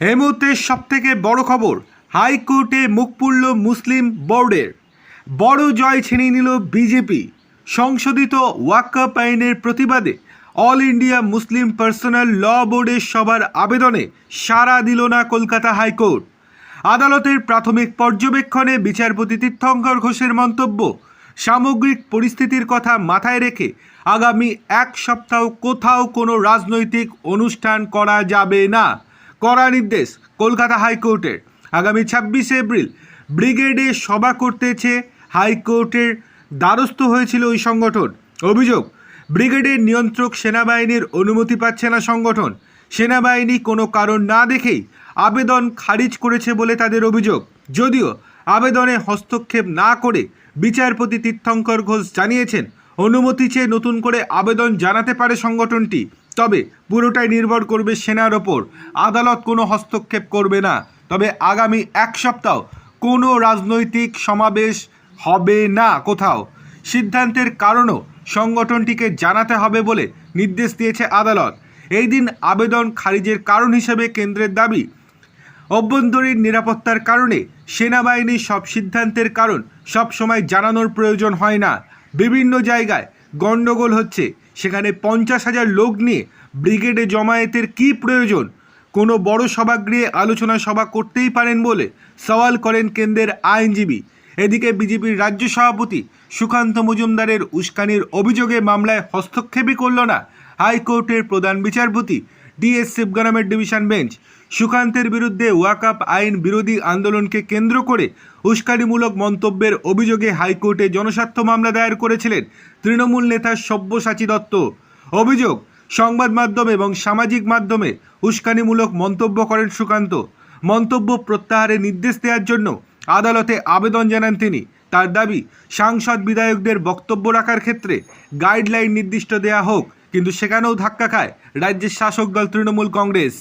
এই মুহূর্তে সব থেকে বড় খবর, হাইকোর্টে মুখ পুড়ল মুসলিম বোর্ডের। বড় জয় ছিনিয়ে নিল বিজেপি। সংশোধিত ওয়াকআপ আইনের প্রতিবাদে All India Muslim Personal Law বোর্ডের সবার আবেদনে সাড়া দিল না কলকাতা হাইকোর্ট। আদালতের প্রাথমিক পর্যবেক্ষণে বিচারপতি তীর্থঙ্কর ঘোষের মন্তব্য, সামগ্রিক পরিস্থিতির কথা মাথায় রেখে আগামী এক সপ্তাহ কোথাও কোনো রাজনৈতিক অনুষ্ঠান করা যাবে না। কড়া নির্দেশ কলকাতা হাইকোর্টের। আগামী ছাব্বিশে এপ্রিল ব্রিগেডে সভা করতেছে হাইকোর্টের দ্বারস্থ হয়েছিল ওই সংগঠন। অভিযোগ, ব্রিগেডের নিয়ন্ত্রক সেনাবাহিনীর অনুমতি পাচ্ছে না সংগঠন। সেনাবাহিনী কোনো কারণ না দেখেই আবেদন খারিজ করেছে বলে তাদের অভিযোগ। যদিও আবেদনে হস্তক্ষেপ না করে বিচারপতি তীর্থঙ্কর ঘোষ জানিয়েছেন অনুমতি চেয়ে নতুন করে আবেদন জানাতে পারে সংগঠনটি। তবে পুরোটাই নির্ভর করবে সেনার ওপর। আদালত কোনো হস্তক্ষেপ করবে না। তবে আগামী এক সপ্তাহ কোনো রাজনৈতিক সমাবেশ হবে না কোথাও। সিদ্ধান্তের কারণও সংগঠনটিকে জানাতে হবে বলে নির্দেশ দিয়েছে আদালত। এই দিন আবেদন খারিজের কারণ হিসেবে কেন্দ্রের দাবি, অভ্যন্তরীণ নিরাপত্তার কারণে সেনাবাহিনীর সব সিদ্ধান্তের কারণ সব সময় জানানোর প্রয়োজন হয় না। বিভিন্ন জায়গায় গণ্ডগোল হচ্ছে। সেখানে পঞ্চাশ হাজার লোক নিয়ে ব্রিগেডে জমায়েতের কী প্রয়োজন? কোনো বড় সভাগৃহে আলোচনা সভা করতেই পারেন বলে সওয়াল করেন কেন্দ্রের আইনজীবী। এদিকে বিজেপির রাজ্য সভাপতি সুকান্ত মজুমদারের উস্কানির অভিযোগে মামলায় হস্তক্ষেপই করল না হাইকোর্টের প্রধান বিচারপতি ডিএস শিবগানামের ডিভিশন বেঞ্চ, সুকান্তের বিরুদ্ধে ওয়াকআপ আইন বিরোধী আন্দোলনকে কেন্দ্র করে উস্কানিমূলক মন্তব্যের অভিযোগে হাইকোর্টে জনস্বার্থ মামলা দায়ের করেছিলেন তৃণমূল নেতা সব্যসাচী দত্ত। অভিযোগ, সংবাদ মাধ্যম এবং সামাজিক মাধ্যমে উস্কানিমূলক মন্তব্য করেন সুকান্ত। মন্তব্য প্রত্যাহারের নির্দেশ দেওয়ার জন্য আদালতে আবেদন জানান তিনি। তার দাবি, সাংসদ বিধায়কদের বক্তব্য রাখার ক্ষেত্রে গাইডলাইন নির্দিষ্ট দেয়া হোক। কিন্তু সেখানেও ধাক্কা খায় রাজ্যের শাসক দল তৃণমূল কংগ্রেস।